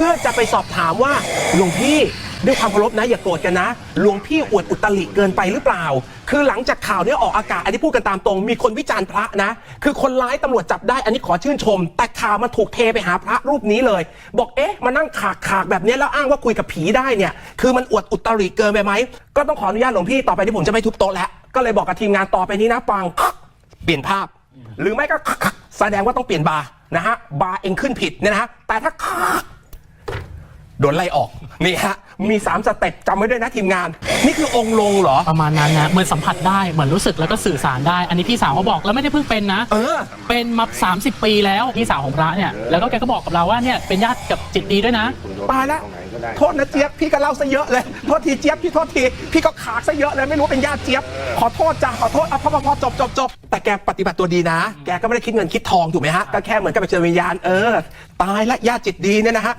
พื่อจะไปสอบถามว่าหลวงพี่ด้วยความเคารพนะอย่าโกรธกันนะหลวงพี่อวดอุตริเกินไปหรือเปล่า คือหลังจากข่าวเนี้ออกอากาศ อันนี้พูดกันตามตรง มีคนวิจารณ์พระนะ คือคนร้ายตำรวจจับได้ อันนี้ขอชื่นชม แต่ข่าวมันถูกเทไปหาพระรูปนี้เลย บอกเอ๊ะมานั่งขากขากแบบนี้แล้วอ้างว่าคุยกับผีได้เนี่ยคือมันอวดอุตริเกินไปไหมก็ต้องขออนุญาตหลวงพี่ต่อไปที่ผมจะไม่ทุบโต๊ะแล้วก็เลยบอกกับทีมงานต่อไปนี้นะฟังเปลี่ยนภาพ หรือไม่ก็แสดงว่าต้องเปลี่ยนบาร์นะฮะบาร์เองขึ้นผิดเนี่ยนะฮะแต่ถ้า โดนไล่ออกนี่ฮะมี3สเต็ปจำไว้ด้วยนะทีมงาน นี่คือองค์ลงเหรอ ประมาณนั้นนะเหมือนสัมผัสได้เหมือนรู้สึกแล้วก็สื่อสารได้ อันนี้พี่สาวเขาบอกแล้วไม่ได้เพิ่งเป็นนะ เออ เป็นมา 30 ปีแล้วพี่สาวของพระเนี่ยแล้วก็แกก็บอกกับเราว่าเนี่ยเป็นญาติกับจิตดีด้วยนะ ตายแล้วโทษนะเจี๊ยบพี่ก็เล่าซะเยอะเลยโทษทีเจี๊ยบพี่โทษทีพี่ก็ขากซะเยอะเลยไม่รู้เป็นญาติเจี๊ยบ ขอโทษจ้ะขอโทษเอาพอพอพอจบจบจบแต่แกปฏิบัติตัวดีนะ แกก็ไม่ได้คิดเงินคิดทองถูกไหมฮะก็แค่เหมือนกับไปเจอวิญญาณเออ ตายละญาติจิตดีเนี่ยนะฮะ